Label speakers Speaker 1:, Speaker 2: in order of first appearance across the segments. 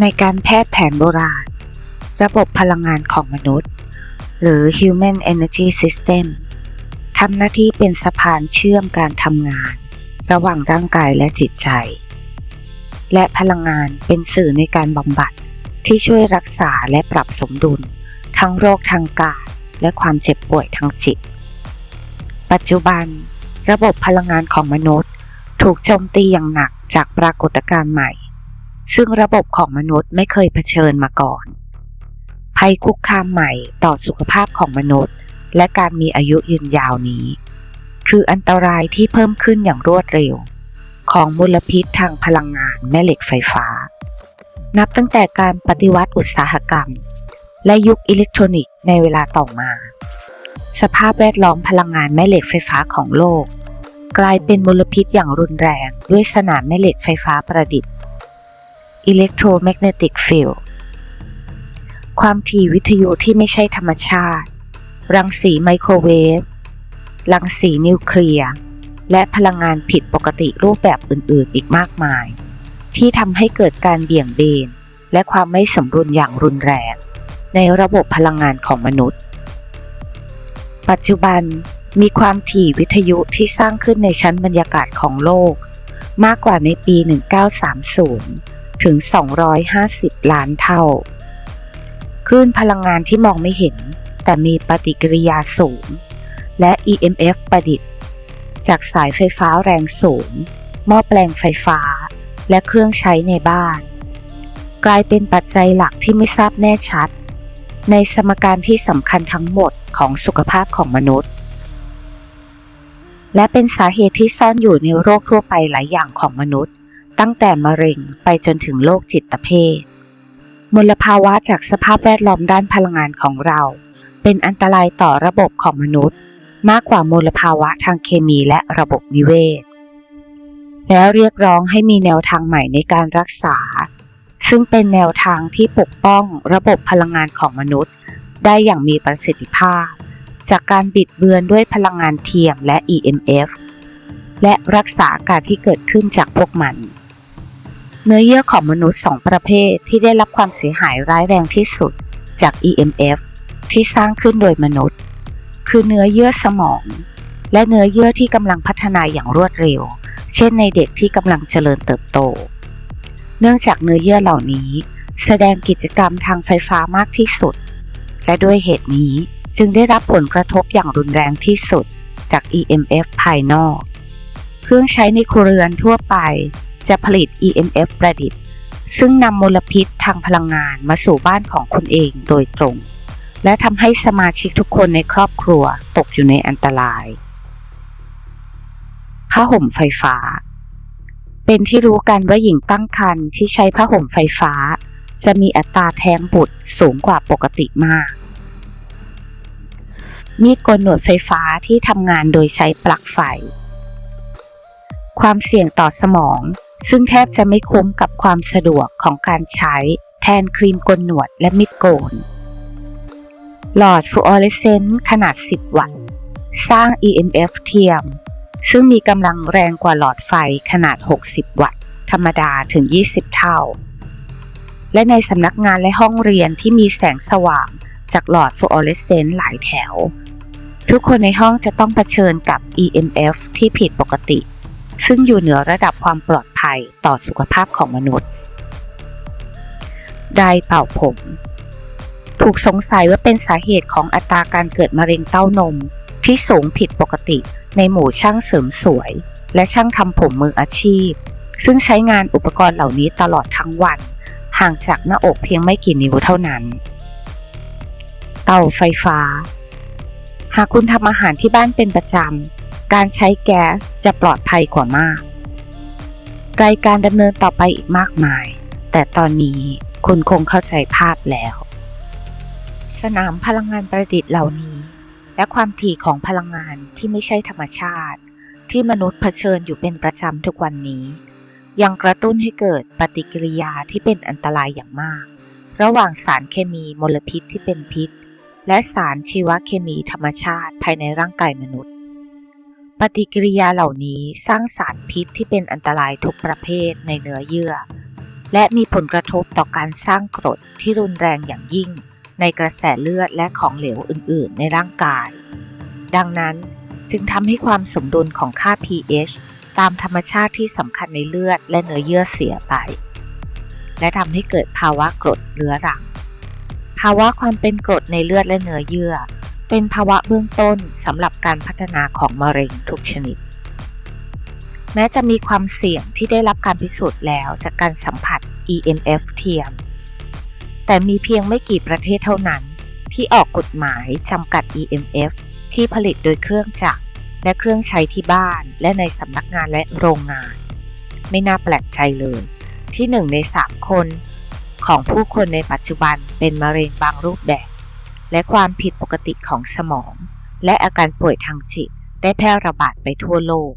Speaker 1: ในการแพทย์แผนโบราณ ระบบพลังงานของมนุษย์ หรือ Human Energy System ทำหน้าที่เป็นสะพานเชื่อมการทำงาน ระหว่างร่างกายและจิตใจ และพลังงานเป็นสื่อในการบำบัดที่ช่วยรักษาและปรับสมดุล ทั้งโรคทางกายและความเจ็บป่วยทางจิต ปัจจุบัน ระบบพลังงานของมนุษย์ ถูกโจมตีอย่างหนักจากปรากฏการณ์ใหม่ ซึ่งระบบของมนุษย์ไม่เคยเผชิญมาก่อน ภัยคุกคามใหม่ต่อสุขภาพของมนุษย์ และการมีอายุยืนยาวนี้ คืออันตรายที่เพิ่มขึ้นอย่างรวดเร็ว ของมลพิษทางพลังงานแม่เหล็กไฟฟ้า นับตั้งแต่การปฏิวัติอุตสาหกรรม และยุคอิเล็กทรอนิกส์ในเวลาต่อมา สภาพแวดล้อมพลังงานแม่เหล็กไฟฟ้าของโลก กลายเป็นมลพิษอย่างรุนแรงด้วยสนามแม่เหล็กไฟฟ้าประดิษฐ์ Electromagnetic Field ความถี่วิทยุที่ไม่ใช่ธรรมชาติ รังสีไมโครเวฟ รังสีนิวเคลียร์ และพลังงานผิดปกติรูปแบบอื่นๆ อีกมากมาย ที่ทำให้เกิดการเบี่ยงเบน และความไม่สมดุลอย่างรุนแรง ในระบบพลังงานของมนุษย์ ปัจจุบันมีความถี่วิทยุที่สร้างขึ้นในชั้นบรรยากาศของโลก มากกว่าในปี 1930 ถึง 250 ล้านเท่า คลื่นพลังงานที่มองไม่เห็น แต่มีปฏิกิริยาสูง และ EMF ประดิษฐ์ จากสายไฟฟ้าแรงสูง หม้อแปลงไฟฟ้า และเครื่องใช้ในบ้าน กลายเป็นปัจจัยหลักที่ไม่ทราบแน่ชัด ในสมการที่สำคัญทั้งหมดของสุขภาพของมนุษย์ และเป็นสาเหตุที่ซ่อนอยู่ในโรคทั่วไปหลายอย่างของมนุษย์ ตั้งแต่มะเร็งไปจนถึงโรคจิตเภท มลภาวะจากสภาพแวดล้อมด้านพลังงานของเรา เป็นอันตรายต่อระบบของมนุษย์ มากกว่ามลภาวะทางเคมีและระบบนิเวศ แล้วเรียกร้องให้มีแนวทางใหม่ในการรักษา ซึ่งเป็นแนวทางที่ปกป้องระบบพลังงานของมนุษย์ ได้อย่างมีประสิทธิภาพ จากการบิดเบือนด้วยพลังงานเทียมและ EMF และรักษาอาการที่เกิดขึ้นจากพวกมัน เนื้อเยื่อของมนุษย์สองประเภทที่ได้รับความเสียหายร้ายแรงที่สุดจาก EMF ที่สร้างขึ้นโดยมนุษย์ คือเนื้อเยื่อสมอง และเนื้อเยื่อที่กำลังพัฒนาอย่างรวดเร็ว เช่นในเด็กที่กำลังเจริญเติบโต เนื่องจากเนื้อเยื่อเหล่านี้ แสดงกิจกรรมทางไฟฟ้ามากที่สุด และด้วยเหตุนี้จึงได้รับผลกระทบอย่างรุนแรงที่สุดจาก EMF ภายนอก เครื่องใช้ในครัวเรือนทั่วไป จะผลิต EMF ประดิษฐ์ ซึ่งนำมลพิษทางพลังงานมาสู่บ้านของคุณเองโดยตรง และทำให้สมาชิกทุกคนในครอบครัวตกอยู่ในอันตรายผ้าห่มไฟฟ้า เป็นที่รู้กันว่าหญิงตั้งครรภ์ที่ใช้ผ้าห่มไฟฟ้า จะมีอัตราแท้งบุตรสูงกว่าปกติมาก มีดโกนหนวดไฟฟ้าที่ทำงานโดยใช้ปลั๊กไฟ ความเสี่ยงต่อสมอง ซึ่งแทบจะไม่คุ้มกับความสะดวกของการใช้ แทนครีมโกนหนวดและมีดโกน หลอดฟลูออเรสเซนต์ขนาด 10 วัตต์ สร้าง EMF เทียม ซึ่งมีกำลังแรงกว่าหลอดไฟขนาด 60 วัตต์ ธรรมดาถึง 20 เท่า และในสำนักงานและห้องเรียนที่มีแสงสว่างจากหลอดฟลูออเรสเซนต์หลายแถว ทุกคนในห้องจะต้องเผชิญกับ EMF ที่ผิดปกติ ซึ่งอยู่เหนือระดับความปลอดภัยต่อสุขภาพของมนุษย์ ไดเป่าผม ถูกสงสัยว่าเป็นสาเหตุของอัตราการเกิดมะเร็งเต้านม ที่สูงผิดปกติในหมู่ช่างเสริมสวย และช่างทำผมมืออาชีพ ซึ่งใช้งานอุปกรณ์เหล่านี้ตลอดทั้งวัน ห่างจากหน้าอกเพียงไม่กี่นิ้วเท่านั้น เตาไฟฟ้า หากคุณทำอาหารที่บ้านเป็นประจำ การใช้แก๊สจะปลอดภัยกว่ามาก รายการดำเนินต่อไปอีกมากมาย แต่ตอนนี้คุณคงเข้าใจภาพแล้ว สนามพลังงานประดิษฐ์เหล่านี้ และความถี่ของพลังงานที่ไม่ใช่ธรรมชาติ ที่มนุษย์เผชิญอยู่เป็นประจำทุกวันนี้ ยังกระตุ้นให้เกิดปฏิกิริยาที่เป็นอันตรายอย่างมาก ระหว่างสารเคมีมลพิษที่เป็นพิษ และสารชีวเคมีธรรมชาติภายในร่างกายมนุษย์ ปฏิกิริยาเหล่านี้สร้างสารพิษที่เป็นอันตรายทุกประเภทในเนื้อเยื่อ และมีผลกระทบต่อการสร้างกรดที่รุนแรงอย่างยิ่ง ในกระแสเลือดและของเหลวอื่น ๆ ในร่างกาย ดังนั้นจึงทำให้ความสมดุลของค่า pH ตามธรรมชาติที่สำคัญในเลือดและเนื้อเยื่อเสียไป และทำให้เกิดภาวะกรดเรื้อรัง ภาวะความเป็นกรดในเลือดและเนื้อเยื่อ เป็นภาวะเบื้องต้นสำหรับการพัฒนาของมะเร็งทุกชนิด แม้จะมีความเสี่ยงที่ได้รับการพิสูจน์แล้วจากการสัมผัส EMF เทียม แต่มีเพียงไม่กี่ประเทศเท่านั้น ที่ออกกฎหมายจำกัด EMF ที่ผลิตโดยเครื่องจักรและเครื่องใช้ที่บ้านและในสำนักงานและโรงงาน ไม่น่าแปลกใจเลย ที่หนึ่งในสามคน ของผู้คนในปัจจุบันเป็นมะเร็งบางรูปแบบ และความผิดปกติของสมอง และอาการป่วยทางจิตได้แพร่ระบาดไปทั่วโลก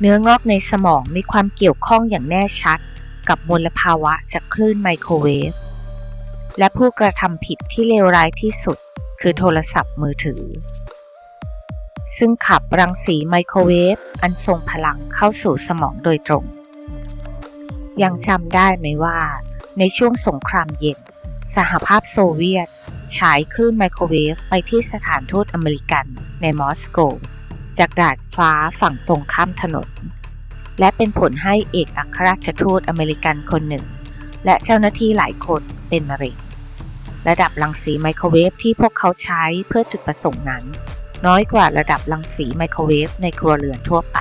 Speaker 1: เนื้องอกในสมองมีความเกี่ยวข้องอย่างแน่ชัด กับมลภาวะจากคลื่นไมโครเวฟ และผู้กระทำผิดที่เลวร้ายที่สุด คือโทรศัพท์มือถือ ซึ่งขับรังสีไมโครเวฟอันทรงพลังเข้าสู่สมองโดยตรง ยังจำได้ไหมว่า ในช่วงสงครามเย็น สหภาพโซเวียต ฉายคลื่นไมโครเวฟไปที่สถานทูตอเมริกันในมอสโก จากดาดฟ้าฝั่งตรงข้ามถนน และเป็นผลให้เอกอัครราชทูตอเมริกันคนหนึ่ง และเจ้าหน้าที่หลายคนเป็นมะเร็งระดับรังสีไมโครเวฟที่พวกเขาใช้เพื่อจุดประสงค์นั้น น้อยกว่าระดับรังสีไมโครเวฟในครัวเรือนทั่วไป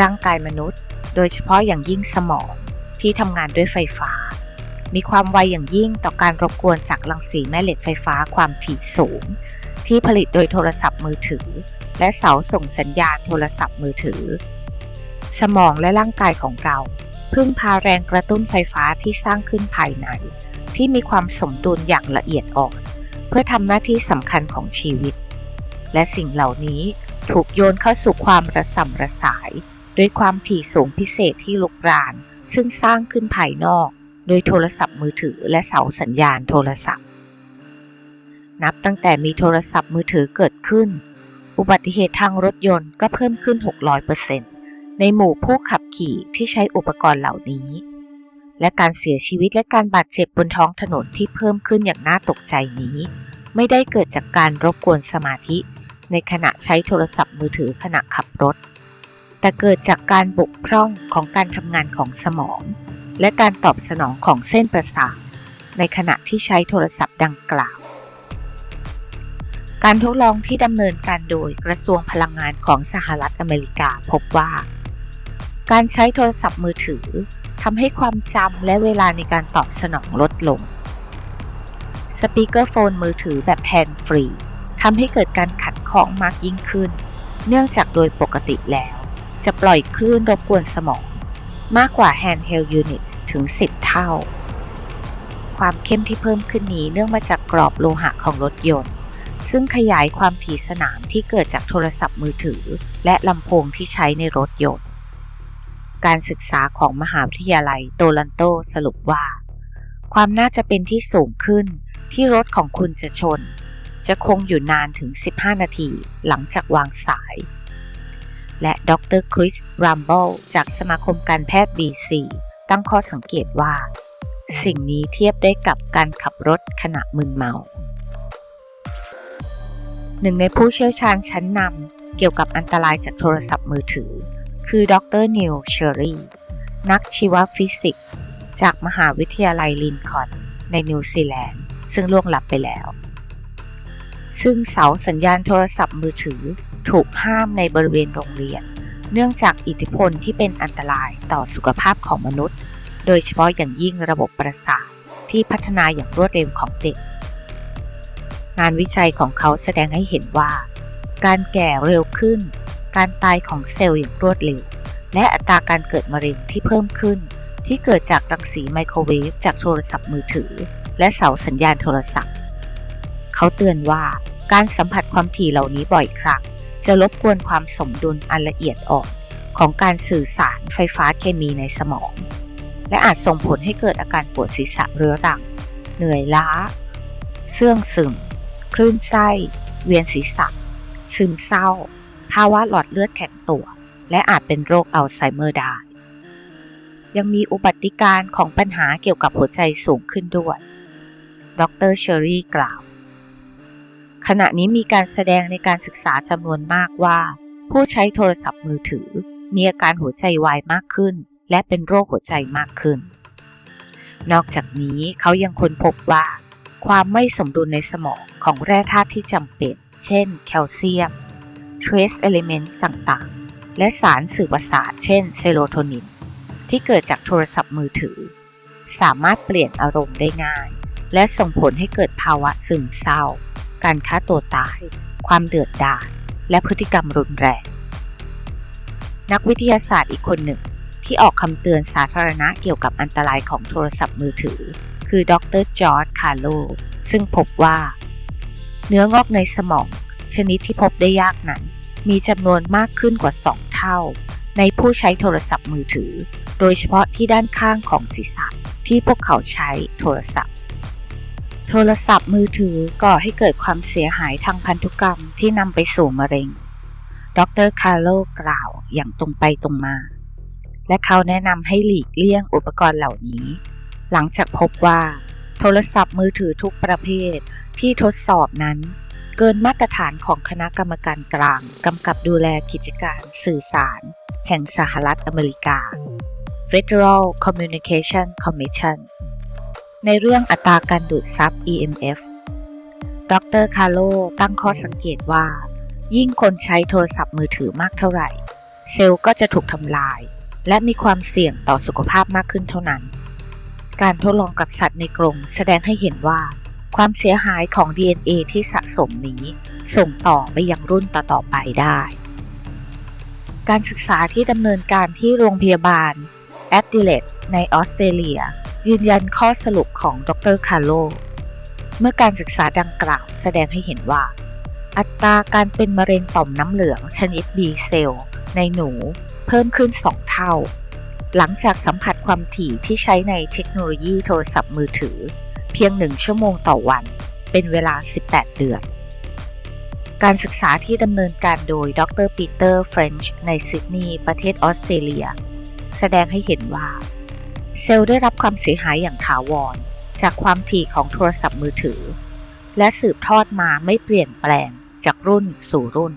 Speaker 1: ร่างกายมนุษย์ โดยเฉพาะอย่างยิ่งสมองที่ทำงานด้วยไฟฟ้า มีความไวอย่างยิ่งต่อการรบกวนจากรังสีแม่เหล็กไฟฟ้าความถี่สูง ที่ผลิตโดยโทรศัพท์มือถือ และเสาส่งสัญญาณโทรศัพท์มือถือ สมองและร่างกายของเรา พึ่งพาแรงกระตุ้นไฟฟ้าที่สร้างขึ้นภายใน ที่มีความสมดุลอย่างละเอียดอ่อน เพื่อทำหน้าที่สำคัญของชีวิต และสิ่งเหล่านี้ถูกโยนเข้าสู่ความระส่ำระสาย ด้วยความถี่สูงพิเศษที่ลุกราน ซึ่งสร้างขึ้นภายนอก โดยโทรศัพท์มือถือและเสาสัญญาณโทรศัพท์ นับตั้งแต่มีโทรศัพท์มือถือเกิดขึ้น อุบัติเหตุทางรถยนต์ก็เพิ่มขึ้น 600%ในหมู่ผู้ขับขี่ที่ใช้อุปกรณ์เหล่านี้ และการเสียชีวิตและการบาดเจ็บบนท้องถนนที่เพิ่มขึ้นอย่างน่าตกใจนี้ ไม่ได้เกิดจากการรบกวนสมาธิ ในขณะใช้โทรศัพท์มือถือขณะขับรถ แต่เกิดจากการบกพร่องของการทำงานของสมอง และการตอบสนองของเส้นประสาทในขณะที่ใช้โทรศัพท์ดังกล่าว การทดลองที่ดำเนินการโดยกระทรวงพลังงานของสหรัฐอเมริกาพบว่า การใช้โทรศัพท์มือถือทำให้ความจำและเวลาในการตอบสนองลดลง สปีกเกอร์โฟนมือถือแบบแฮนฟรีทำให้เกิดการขัดข้องมากยิ่งขึ้น เนื่องจากโดยปกติแล้ว จะปล่อยคลื่นรบกวนสมอง มากกว่า handheld units ถึง 10 เท่า ความเข้มที่เพิ่มขึ้นนี้เนื่องมาจากกรอบโลหะของรถยนต์ ซึ่งขยายความถี่สนามที่เกิดจากโทรศัพท์มือถือ และลำโพงที่ใช้ในรถยนต์ การศึกษาของมหาวิทยาลัยโตลันโตสรุปว่า ความน่าจะเป็นที่สูงขึ้นที่รถของคุณจะชน จะคงอยู่นานถึง 15 นาทีหลังจากวางสาย และดรคริสรัมเบิลจากสมาคมการแพทย์ BC ตั้งข้อสังเกตว่า สิ่งนี้เทียบได้กับการขับรถขณะมึนเมา หนึ่งในผู้เชี่ยวชาญชั้นนำเกี่ยวกับอันตรายจากโทรศัพท์มือถือ คือดรนิวเชอรี่นักชีวฟิสิกส์จากมหาวิทยาลัยลินคอนในนิวซีแลนด์ ซึ่งล่วงลับไปแล้ว ซึ่งเสาสัญญาณโทรศัพท์มือถือ ถูกห้ามในบริเวณโรงเรียน เนื่องจากอิทธิพลที่เป็นอันตรายต่อสุขภาพของมนุษย์ โดยเฉพาะอย่างยิ่งระบบประสาทที่พัฒนาอย่างรวดเร็วของเด็ก งานวิจัยของเขาแสดงให้เห็นว่า การแก่เร็วขึ้น การตายของเซลล์อย่างรวดเร็ว และอัตราการเกิดมะเร็งที่เพิ่มขึ้น ที่เกิดจากรังสีไมโครเวฟจากโทรศัพท์มือถือ และเสาสัญญาณโทรศัพท์ เขาเตือนว่าการสัมผัสความถี่เหล่านี้บ่อยครั้ง จะรบกวนความสมดุลอันละเอียดอ่อนของการสื่อสารไฟฟ้าเคมีในสมอง และอาจส่งผลให้เกิดอาการปวดศีรษะเรื้อรัง เหนื่อยล้า เสื่องซึม คลื่นไส้ เวียนศีรษะ ซึมเศร้า ภาวะหลอดเลือดแข็งตัว และอาจเป็นโรคอัลไซเมอร์ได้ ยังมีอุบัติการณ์ของปัญหาเกี่ยวกับหัวใจสูงขึ้นด้วย ดรเชอรี่กล่าว ขณะนี้มีการแสดงในการศึกษาจำนวนมากว่า ผู้ใช้โทรศัพท์มือถือ มีอาการหัวใจวายมากขึ้น และเป็นโรคหัวใจมากขึ้น นอกจากนี้เขายังค้นพบว่า ความไม่สมดุลในสมองของแร่ธาตุที่จำเป็น เช่น แคลเซียม trace elements ต่างๆ และสารสื่อประสาทเช่นเซโรโทนิน ที่เกิดจากโทรศัพท์มือถือ สามารถเปลี่ยนอารมณ์ได้ง่าย และส่งผลให้เกิดภาวะซึมเศร้า การฆ่าตัวตาย ความเดือดดาลและพฤติกรรมรุนแรง นักวิทยาศาสตร์อีกคนหนึ่งที่ออกคำเตือนสาธารณะเกี่ยวกับอันตรายของโทรศัพท์มือถือ คือดรจอร์จคาร์โลซึ่งพบว่า เนื้องอกในสมอง ชนิดที่พบได้ยากนั้น มีจำนวนมากขึ้นกว่า 2 เท่า ในผู้ใช้โทรศัพท์มือถือ โดยเฉพาะที่ด้านข้างของศีรษะที่พวกเขาใช้โทรศัพท์ โทรศัพท์มือถือก่อให้เกิดความเสียหายทางพันธุกรรมที่นำไปสู่มะเร็ง ดรคาร์โลกล่าวอย่างตรงไปตรงมา และเขาแนะนำให้หลีกเลี่ยงอุปกรณ์เหล่านี้ หลังจากพบว่า โทรศัพท์มือถือทุกประเภทที่ทดสอบนั้น เกินมาตรฐานของคณะกรรมการกลางกำกับดูแลกิจการสื่อสาร แห่งสหรัฐอเมริกา Federal Communication Commission ในเรื่องอัตราการดูดซับ EMF ดรคาร์โลตั้งข้อสังเกตว่า ยิ่งคนใช้โทรศัพท์มือถือมากเท่าไหร่ เซลล์ก็จะถูกทำลาย และมีความเสี่ยงต่อสุขภาพมากขึ้นเท่านั้น การทดลองกับสัตว์ในกรงแสดงให้เห็นว่า ความเสียหายของ DNA ที่สะสมนี้ ส่งต่อไปยังรุ่นต่อๆไปได้ การศึกษาที่ดำเนินการที่โรงพยาบาลแอดดิเลดในออสเตรเลีย ยืนยันข้อสรุปของดรคาร์โล เมื่อการศึกษาดังกล่าวแสดงให้เห็นว่า อัตราการเป็นมะเร็งต่อมน้ำเหลืองชนิด B เซลล์ในหนูเพิ่มขึ้น 2 เท่า หลังจากสัมผัสความถี่ที่ใช้ในเทคโนโลยีโทรศัพท์มือถือ เพียงหนึ่งชั่วโมงต่อวัน เป็นเวลา 18 เดือน การศึกษาที่ดำเนินการโดยดรปีเตอร์เฟรนช์ในซิดนีย์ประเทศออสเตรเลีย แสดงให้เห็นว่า เซลล์ได้รับความเสียหายอย่างถาวร จากความถี่ของโทรศัพท์มือถือ และสืบทอดมาไม่เปลี่ยนแปลงจากรุ่นสู่รุ่น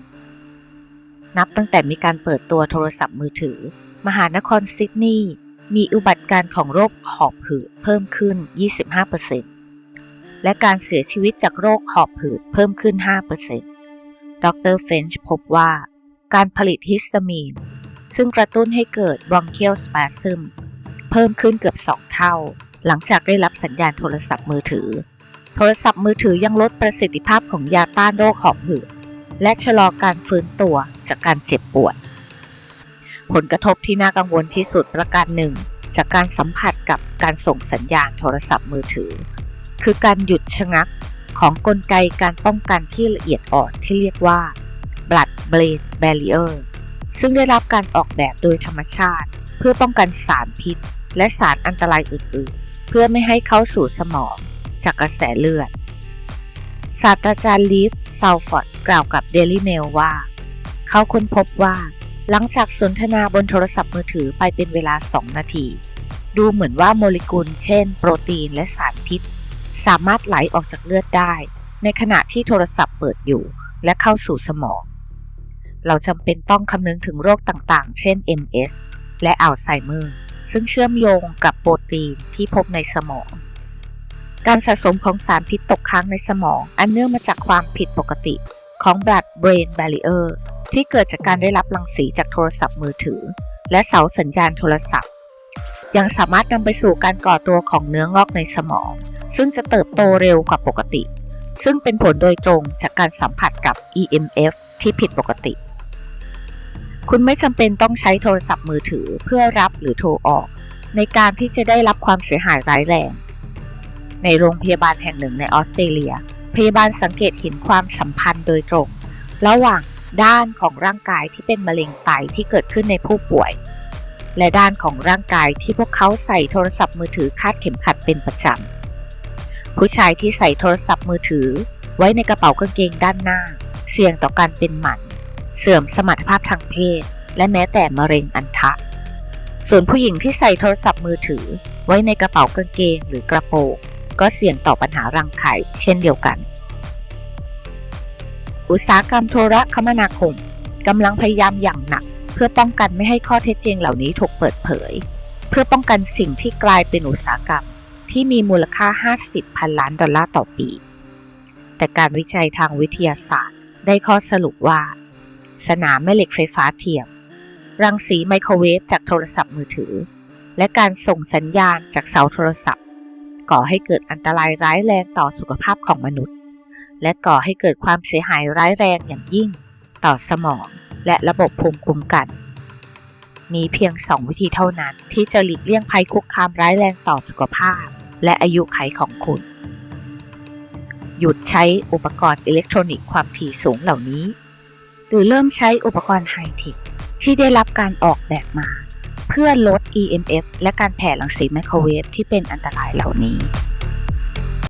Speaker 1: นับตั้งแต่มีการเปิดตัวโทรศัพท์มือถือ มหานครซิดนีย์มีอุบัติการณ์ของโรคหอบหืดเพิ่มขึ้น 25%และการเสียชีวิตจากโรคหอบหืดเพิ่มขึ้น 5%ดรเฟนช์พบว่า การผลิตฮิสตามีน ซึ่งกระตุ้นให้เกิด bronchial spasms เเพิ่มขึ้นเกือบ 2 เท่า หลังจากได้รับสัญญาณโทรศัพท์มือถือ โทรศัพท์มือถือยังลดประสิทธิภาพของยาต้านโรคหอบหืดและชะลอการฟื้นตัวจากการเจ็บปวด ผลกระทบที่น่ากังวลที่สุดประการหนึ่ง จากการสัมผัสกับการส่งสัญญาณโทรศัพท์มือถือ คือการหยุดชะงักของกลไกการป้องกันที่ละเอียดอ่อนที่เรียกว่า blood brain barrier ซึ่งได้รับการออกแบบโดยธรรมชาติ เพื่อป้องกันสารพิษ และสารอันตรายอื่น ๆ เพื่อไม่ให้เข้าสู่สมองจากกระแสเลือด ศาสตราจารย์ลีฟซาลฟอร์ดกล่าวกับ Daily Mail ว่า เขาค้นพบว่า หลังจากสนทนาบนโทรศัพท์มือถือไปเป็นเวลา 2 นาที ดูเหมือนว่าโมเลกุล เช่น โปรตีนและสารพิษ สามารถไหลออกจากเลือดได้ ในขณะที่โทรศัพท์เปิดอยู่และเข้าสู่สมอง เราจำเป็นต้องคำนึงถึงโรคต่างๆ เช่น MS และอัลไซเมอร์ ซึ่งเชื่อมโยงกับโปรตีนที่พบในสมอง การสะสมของสารพิษตกค้างในสมอง อันเนื่องมาจากความผิดปกติของ blood brain barrier ที่เกิดจากการได้รับรังสีจากโทรศัพท์มือถือ และเสาสัญญาณโทรศัพท์ ยังสามารถนำไปสู่การก่อตัวของเนื้องอกในสมอง ซึ่งจะเติบโตเร็วกว่าปกติ ซึ่งเป็นผลโดยตรงจากการสัมผัสกับ EMF ที่ผิดปกติ คุณไม่จำเป็นต้องใช้โทรศัพท์มือถือเพื่อรับหรือโทรออก ในการที่จะได้รับความเสียหายร้ายแรง ในโรงพยาบาลแห่งหนึ่งในออสเตรเลีย พยาบาลสังเกตเห็นความสัมพันธ์โดยตรง ระหว่างด้านของร่างกายที่เป็นมะเร็งไตที่เกิดขึ้นในผู้ป่วย และด้านของร่างกายที่พวกเขาใส่โทรศัพท์มือถือคาดเข็มขัดเป็นประจำผู้ชายที่ใส่โทรศัพท์มือถือ ไว้ในกระเป๋ากางเกงด้านหน้า เสี่ยงต่อการเป็นหมัน เสื่อมสมรรถภาพทางเพศ และแม้แต่มะเร็งอันทะ ส่วนผู้หญิงที่ใส่โทรศัพท์มือถือ ไว้ในกระเป๋ากางเกงหรือกระโปรงก็เสี่ยงต่อปัญหารังไข่เช่นเดียวกัน อุตสาหกรรมโทรคมนาคมกำลังพยายามอย่างหนัก เพื่อป้องกันไม่ให้ข้อเท็จจริงเหล่านี้ถูกเปิดเผย เพื่อป้องกันสิ่งที่กลายเป็นอุตสาหกรรมที่มีมูลค่า 50 พันล้านดอลลาร์ต่อปี แต่การวิจัยทางวิทยาศาสตร์ได้ข้อสรุปว่า สนามแม่เหล็กไฟฟ้าเทียม รังสีไมโครเวฟจากโทรศัพท์มือถือ และการส่งสัญญาณจากเสาโทรศัพท์ ก่อให้เกิดอันตรายร้ายแรงต่อสุขภาพของมนุษย์ และก่อให้เกิดความเสียหายร้ายแรงอย่างยิ่ง ต่อสมองและระบบภูมิคุ้มกัน มีเพียงสองวิธีเท่านั้นที่จะหลีกเลี่ยงภัยคุกคามร้ายแรงต่อสุขภาพ และอายุขัยของคุณหยุดใช้อุปกรณ์อิเล็กทรอนิกส์ความถี่สูงเหล่านี้ หรือเริ่มใช้อุปกรณ์ไฮเทคที่ได้รับการออกแบบมา เพื่อลด EMF และการแผ่รังสีไมโครเวฟที่เป็นอันตรายเหล่านี้